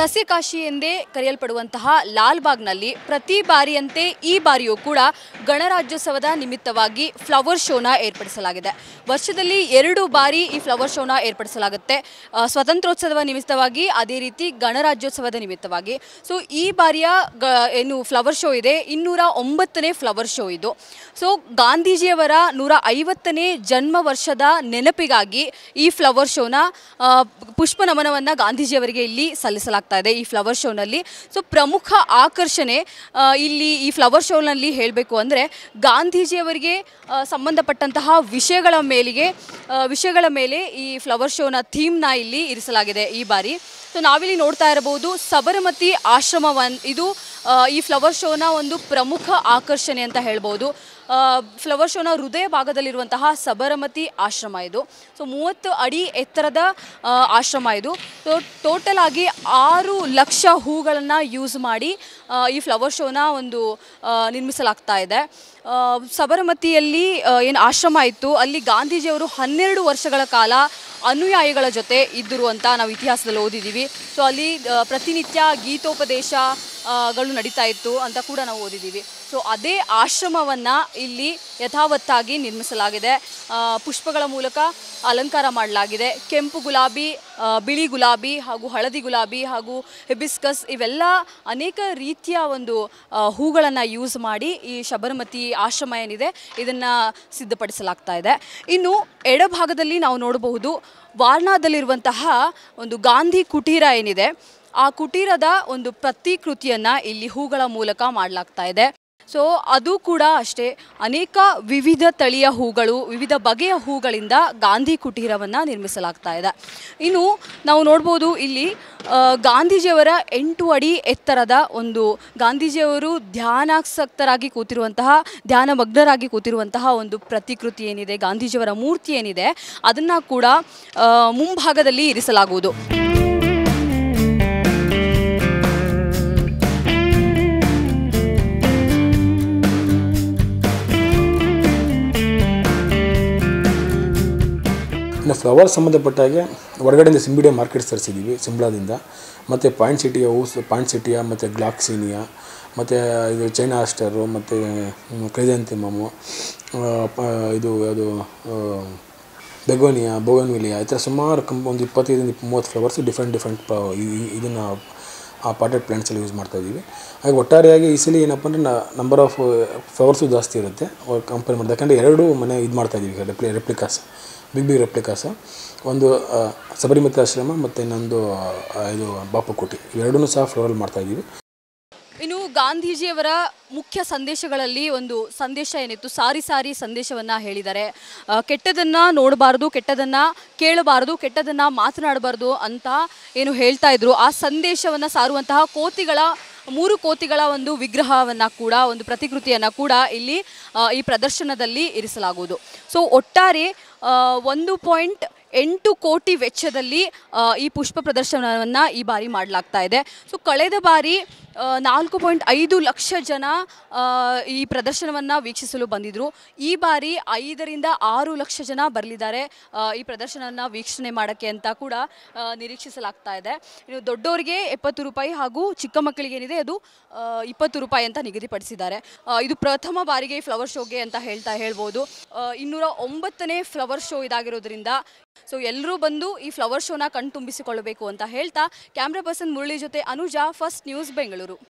ಸಸ್ಯಕಾಶಿ ಎಂದೇ ಕರೆಯಲ್ಪಡುವಂತಹ ಲಾಲ್ಬಾಗ್ನಲ್ಲಿ ಪ್ರತಿ ಬಾರಿಯಂತೆ ಈ ಬಾರಿಯೂ ಕೂಡ ಗಣರಾಜ್ಯೋತ್ಸವದ ನಿಮಿತ್ತವಾಗಿ ಫ್ಲವರ್ ಶೋನ ಏರ್ಪಡಿಸಲಾಗಿದೆ. ವರ್ಷದಲ್ಲಿ ಎರಡು ಬಾರಿ ಈ ಫ್ಲವರ್ ಶೋನ ಏರ್ಪಡಿಸಲಾಗುತ್ತೆ. ಸ್ವತಂತ್ರೋತ್ಸವದ ನಿಮಿತ್ತವಾಗಿ, ಅದೇ ರೀತಿ ಗಣರಾಜ್ಯೋತ್ಸವದ ನಿಮಿತ್ತವಾಗಿ. ಸೊ ಈ ಬಾರಿಯ ಏನು ಫ್ಲವರ್ ಶೋ ಇದೆ, ಇನ್ನೂರ ಒಂಬತ್ತನೇ ಫ್ಲವರ್ ಶೋ ಇದು. ಸೊ ಗಾಂಧೀಜಿಯವರ ನೂರ ಐವತ್ತನೇ ಜನ್ಮ ವರ್ಷದ ನೆನಪಿಗಾಗಿ ಈ ಫ್ಲವರ್ ಶೋನ ಪುಷ್ಪ ನಮನವನ್ನು ಗಾಂಧೀಜಿಯವರಿಗೆ ಇಲ್ಲಿ ಸಲ್ಲಿಸಲಾಗ್ತಾ ಇದೆ ಈ ಫ್ಲವರ್ ಶೋನಲ್ಲಿ ಸೊ ಪ್ರಮುಖ ಆಕರ್ಷಣೆ ಇಲ್ಲಿ ಈ ಫ್ಲವರ್ ಶೋನಲ್ಲಿ ಹೇಳಬೇಕು ಅಂದರೆ ಗಾಂಧೀಜಿಯವರಿಗೆ ಸಂಬಂಧಪಟ್ಟಂತಹ ವಿಷಯಗಳ ಮೇಲಿಗೆ ವಿಷಯಗಳ ಮೇಲೆ ಈ ಫ್ಲವರ್ ಶೋನ ಥೀಮ್ನ ಇಲ್ಲಿ ಇರಿಸಲಾಗಿದೆ ಈ ಬಾರಿ. ಸೊ ನಾವಿಲ್ಲಿ ನೋಡ್ತಾ ಇರಬಹುದು ಸಬರಮತಿ ಆಶ್ರಮವನ್, ಇದು ಈ ಫ್ಲವರ್ ಶೋನ ಒಂದು ಪ್ರಮುಖ ಆಕರ್ಷಣೆ ಅಂತ ಹೇಳ್ಬೋದು. ಫ್ಲವರ್ ಶೋನ ಹೃದಯ ಭಾಗದಲ್ಲಿರುವಂತಹ ಸಬರಮತಿ ಆಶ್ರಮ ಇದು. ಸೊ ಮೂವತ್ತು ಅಡಿ ಎತ್ತರದ ಆಶ್ರಮ ಇದು. ಸೊ ಟೋಟಲ್ ಆಗಿ ಆರು ಲಕ್ಷ ಹೂಗಳನ್ನು ಯೂಸ್ ಮಾಡಿ ಈ ಫ್ಲವರ್ ಶೋನ ಒಂದು ನಿರ್ಮಿಸಲಾಗ್ತಾ ಇದೆ. ಸಬರಮತಿಯಲ್ಲಿ ಏನು ಆಶ್ರಮ ಇತ್ತು, ಅಲ್ಲಿ ಗಾಂಧೀಜಿಯವರು ಹನ್ನೆರಡು ವರ್ಷಗಳ ಕಾಲ ಅನುಯಾಯಿಗಳ ಜೊತೆ ಇದ್ದರು ಅಂತ ನಾವು ಇತಿಹಾಸದಲ್ಲಿ ಓದಿದ್ದೀವಿ. ಸೊ ಅಲ್ಲಿ ಪ್ರತಿನಿತ್ಯ ಗೀತೋಪದೇಶ ಗಳು ನಡೀತಾ ಇತ್ತು ಅಂತ ಕೂಡ ನಾವು ಓದಿದ್ದೀವಿ. ಸೊ ಅದೇ ಆಶ್ರಮವನ್ನು ಇಲ್ಲಿ ಯಥಾವತ್ತಾಗಿ ನಿರ್ಮಿಸಲಾಗಿದೆ. ಪುಷ್ಪಗಳ ಮೂಲಕ ಅಲಂಕಾರ ಮಾಡಲಾಗಿದೆ. ಕೆಂಪು ಗುಲಾಬಿ ಬಿಳಿ ಗುಲಾಬಿ ಹಾಗೂ ಹಳದಿ ಗುಲಾಬಿ ಹಾಗೂ ಹೆಬಿಸ್ಕಸ್ ಇವೆಲ್ಲ ಅನೇಕ ರೀತಿಯ ಒಂದು ಹೂಗಳನ್ನು ಯೂಸ್ ಮಾಡಿ ಈ ಶಬರಮತಿ ಆಶ್ರಮ ಏನಿದೆ ಇದನ್ನು ಸಿದ್ಧಪಡಿಸಲಾಗ್ತಾ ಇದೆ. ಇನ್ನು ಎಡಭಾಗದಲ್ಲಿ ನಾವು ನೋಡಬಹುದು ವಾರ್ನಾದಲ್ಲಿರುವಂತಹ ಒಂದು ಗಾಂಧಿ ಕುಟೀರ ಏನಿದೆ. ಆ ಕುಟೀರದ ಒಂದು ಪ್ರತಿಕೃತಿಯನ್ನು ಇಲ್ಲಿ ಹೂಗಳ ಮೂಲಕ ಮಾಡಲಾಗ್ತಾ ಇದೆ. ಸೊ ಅದು ಕೂಡ ಅಷ್ಟೇ, ಅನೇಕ ವಿವಿಧ ತಳಿಯ ಹೂಗಳು, ವಿವಿಧ ಬಗೆಯ ಹೂಗಳಿಂದ ಗಾಂಧಿ ಕುಟೀರವನ್ನು ನಿರ್ಮಿಸಲಾಗ್ತಾ ಇದೆ. ಇನ್ನು ನಾವು ನೋಡ್ಬೋದು ಇಲ್ಲಿ ಗಾಂಧೀಜಿಯವರ ಎಂಟು ಅಡಿ ಎತ್ತರದ ಒಂದು, ಗಾಂಧೀಜಿಯವರು ಧ್ಯಾನಾಸಕ್ತರಾಗಿ ಕೂತಿರುವಂತಹ, ಧ್ಯಾನಮಗ್ನರಾಗಿ ಕೂತಿರುವಂತಹ ಒಂದು ಪ್ರತಿಕೃತಿ ಏನಿದೆ, ಗಾಂಧೀಜಿಯವರ ಮೂರ್ತಿ ಏನಿದೆ, ಅದನ್ನು ಕೂಡ ಮುಂಭಾಗದಲ್ಲಿ ಇರಿಸಲಾಗುವುದು. ಫ್ಲವರ್ ಸಂಬಂಧಪಟ್ಟ ಹಾಗೆ ಹೊರಗಡೆಯಿಂದ ಸಿಂಬಿಡಿಯ ಮಾರ್ಕೆಟ್ ತರಿಸಿದ್ದೀವಿ ಸಿಂಬ್ಲಾದಿಂದ ಮತ್ತು ಪಾಯಿಂಟ್ ಸಿಟಿಯ ಹೂಸ್ ಪಾಯಿಂಟ್ ಸಿಟಿಯ ಮತ್ತು ಗ್ಲಾಕ್ಸಿನಿಯಾ ಮತ್ತು ಇದು ಚೈನಾ ಆಸ್ಟರು ಮತ್ತು ಕ್ರೈಜಂತಿಮಮು ಇದು ಅದು ಬೆಗೋನಿಯಾ ಬೋಗನ್ವಿಲಿಯಾ ಈ ಥರ ಸುಮಾರು ಕಂಪ್, ಒಂದು ಇಪ್ಪತ್ತೈದರಿಂದ ಇಪ್ಪ ಮೂವತ್ತು ಫ್ಲವರ್ಸ್ ಡಿಫ್ರೆಂಟ್ ಡಿಫ್ರೆಂಟ್ ಇದನ್ನು ಆ ಪಾಟೆಡ್ ಪ್ಲ್ಯಾಂಟ್ಸಲ್ಲಿ ಯೂಸ್ ಮಾಡ್ತಾ ಇದ್ದೀವಿ ಹಾಗೆ ಒಟ್ಟಾರೆಯಾಗಿ ಈ ಸಲ ಏನಪ್ಪ ಅಂದರೆ ನಂಬರ್ ಆಫ್ ಫ್ಲವರ್ಸು ಜಾಸ್ತಿ ಇರುತ್ತೆ. ಕಂಪೇರ್ ಮಾಡಿದೆ ಯಾಕಂದರೆ ಎರಡು ಮನೆ ಇದು ಮಾಡ್ತಾ ಇದ್ದೀವಿ repli replicas big big replicas ಒಂದು ಸಬರಿಮತಿ ಆಶ್ರಮ ಮತ್ತು ಇನ್ನೊಂದು ಇದು ಬಾಪುಕೋಟಿ. ಇವೆರಡೂ ಸಹ ಫ್ಲೋರಲ್ಲಿ ಮಾಡ್ತಾ ಇದ್ದೀವಿ. ಇನ್ನು ಗಾಂಧೀಜಿಯವರ ಮುಖ್ಯ ಸಂದೇಶಗಳಲ್ಲಿ ಒಂದು ಸಂದೇಶ ಏನಿತ್ತು? ಸಾರಿ ಸಾರಿ ಸಂದೇಶವನ್ನು ಹೇಳಿದ್ದಾರೆ. ಕೆಟ್ಟದನ್ನು ನೋಡಬಾರ್ದು, ಕೆಟ್ಟದನ್ನು ಕೇಳಬಾರ್ದು, ಕೆಟ್ಟದನ್ನು ಮಾತನಾಡಬಾರ್ದು ಅಂತ ಏನು ಹೇಳ್ತಾ ಇದ್ರು. ಆ ಸಂದೇಶವನ್ನು ಸಾರುವಂತಹ ಕೋತಿಗಳ, ಮೂರು ಕೋತಿಗಳ ಒಂದು ವಿಗ್ರಹವನ್ನು ಕೂಡ, ಒಂದು ಪ್ರತಿಕೃತಿಯನ್ನು ಕೂಡ ಇಲ್ಲಿ ಈ ಪ್ರದರ್ಶನದಲ್ಲಿ ಇರಿಸಲಾಗುವುದು. ಸೊ ಒಟ್ಟಾರೆ ಒಂದು ಪಾಯಿಂಟ್ ಎಂಟು ಕೋಟಿ ವೆಚ್ಚದಲ್ಲಿ ಈ ಪುಷ್ಪ ಪ್ರದರ್ಶನವನ್ನು ಈ ಬಾರಿ ಮಾಡಲಾಗ್ತಾ ಇದೆ. ಸೊ ಕಳೆದ ಬಾರಿ ನಾಲ್ಕು ಪಾಯಿಂಟ್ ಐದು ಲಕ್ಷ ಜನ ಈ ಪ್ರದರ್ಶನವನ್ನು ವೀಕ್ಷಿಸಲು ಬಂದಿದ್ದರು ಈ ಬಾರಿ ಐದರಿಂದ ಆರು ಲಕ್ಷ ಜನ ಬರಲಿದ್ದಾರೆ ಈ ಪ್ರದರ್ಶನವನ್ನು ವೀಕ್ಷಣೆ ಮಾಡೋಕ್ಕೆ ಅಂತ ಕೂಡ ನಿರೀಕ್ಷಿಸಲಾಗ್ತಾ ಇದೆ. ಇನ್ನು ದೊಡ್ಡವರಿಗೆ ಎಪ್ಪತ್ತು ರೂಪಾಯಿ ಹಾಗೂ ಚಿಕ್ಕ ಮಕ್ಕಳಿಗೆ ಏನಿದೆ, ಅದು ಇಪ್ಪತ್ತು ರೂಪಾಯಿ ಅಂತ ನಿಗದಿಪಡಿಸಿದ್ದಾರೆ. ಇದು ಪ್ರಥಮ ಬಾರಿಗೆ ಫ್ಲವರ್ ಶೋಗೆ ಅಂತ ಹೇಳ್ತಾ ಹೇಳ್ಬೋದು. ಇನ್ನೂರ ಒಂಬತ್ತನೇ ಫ್ಲವರ್ ಶೋ ಇದಾಗಿರೋದ್ರಿಂದ ಸೊ ಎಲ್ಲರೂ ಬಂದು ಈ ಫ್ಲವರ್ ಶೋನ ಕಣ್ತುಂಬಿಸಿಕೊಳ್ಳಬೇಕು ಅಂತ ಹೇಳ್ತಾ, ಕ್ಯಾಮ್ರಾ ಪರ್ಸನ್ ಮುರಳಿ ಜೊತೆ ಅನುಜಾ ಫಸ್ಟ್ ನ್ಯೂಸ್ ಬೆಂಗಳೂರು